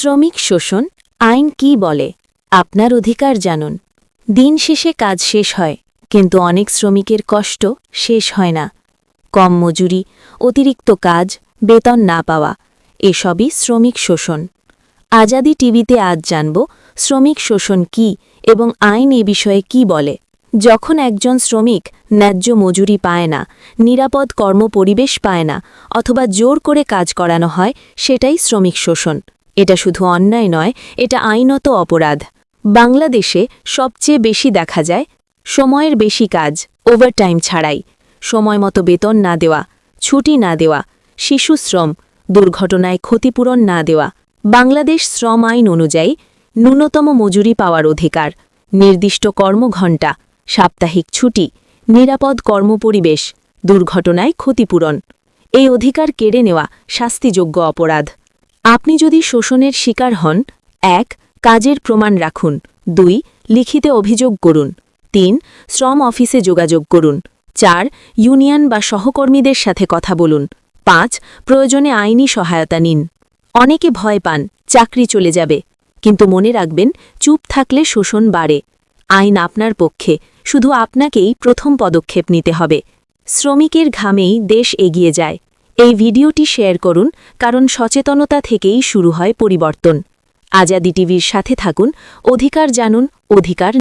শ্রমিক শোষণ, আইন কি বলে? আপনার অধিকার জানুন। দিন শেষে কাজ শেষ হয়, কিন্তু অনেক শ্রমিকের কষ্ট শেষ হয় না। কম মজুরি, অতিরিক্ত কাজ, বেতন না পাওয়া, এসবই শ্রমিক শোষণ। আজাদি টিভিতে আজ জানব, শ্রমিক শোষণ কি এবং আইন এ বিষয়ে কি বলে। যখন একজন শ্রমিক ন্যায্য মজুরি পায় না, নিরাপদ কর্মপরিবেশ পায় না, অথবা জোর করে কাজ করানো হয়, সেটাই শ্রমিক শোষণ। এটা শুধু অন্যায় নয়, এটা আইনত অপরাধ। বাংলাদেশে সবচেয়ে বেশি দেখা যায় সময়ের বেশি কাজ ওভারটাইম ছাড়াই, সময় মতো বেতন না দেওয়া, ছুটি না দেওয়া, শিশু শ্রম, দুর্ঘটনায় ক্ষতিপূরণ না দেওয়া। বাংলাদেশ শ্রম আইন অনুযায়ী ন্যূনতম মজুরি পাওয়ার অধিকার, নির্দিষ্ট কর্মঘণ্টা, সাপ্তাহিক ছুটি, নিরাপদ কর্মপরিবেশ, দুর্ঘটনায় ক্ষতিপূরণ, এই অধিকার কেড়ে নেওয়া শাস্তিযোগ্য অপরাধ। আপনি যদি শোষণের শিকার হন, এক, কাজের প্রমাণ রাখুন। দুই, লিখিতে অভিযোগ করুন। তিন, শ্রম অফিসে যোগাযোগ করুন। চার, ইউনিয়ন বা সহকর্মীদের সাথে কথা বলুন। পাঁচ, প্রয়োজনে আইনি সহায়তা নিন। অনেকে ভয় পান, চাকরি চলে যাবে। কিন্তু মনে রাখবেন, চুপ থাকলে শোষণ বাড়ে। আইন আপনার পক্ষে, শুধু আপনাকেই প্রথম পদক্ষেপ নিতে হবে। শ্রমিকের ঘামেই দেশ এগিয়ে যায়। এই ভিডিওটি শেয়ার করুন, কারণ সচেতনতা থেকেই শুরু হয় পরিবর্তন। আজাদি টিভির সাথে থাকুন, অধিকার জানুন, অধিকার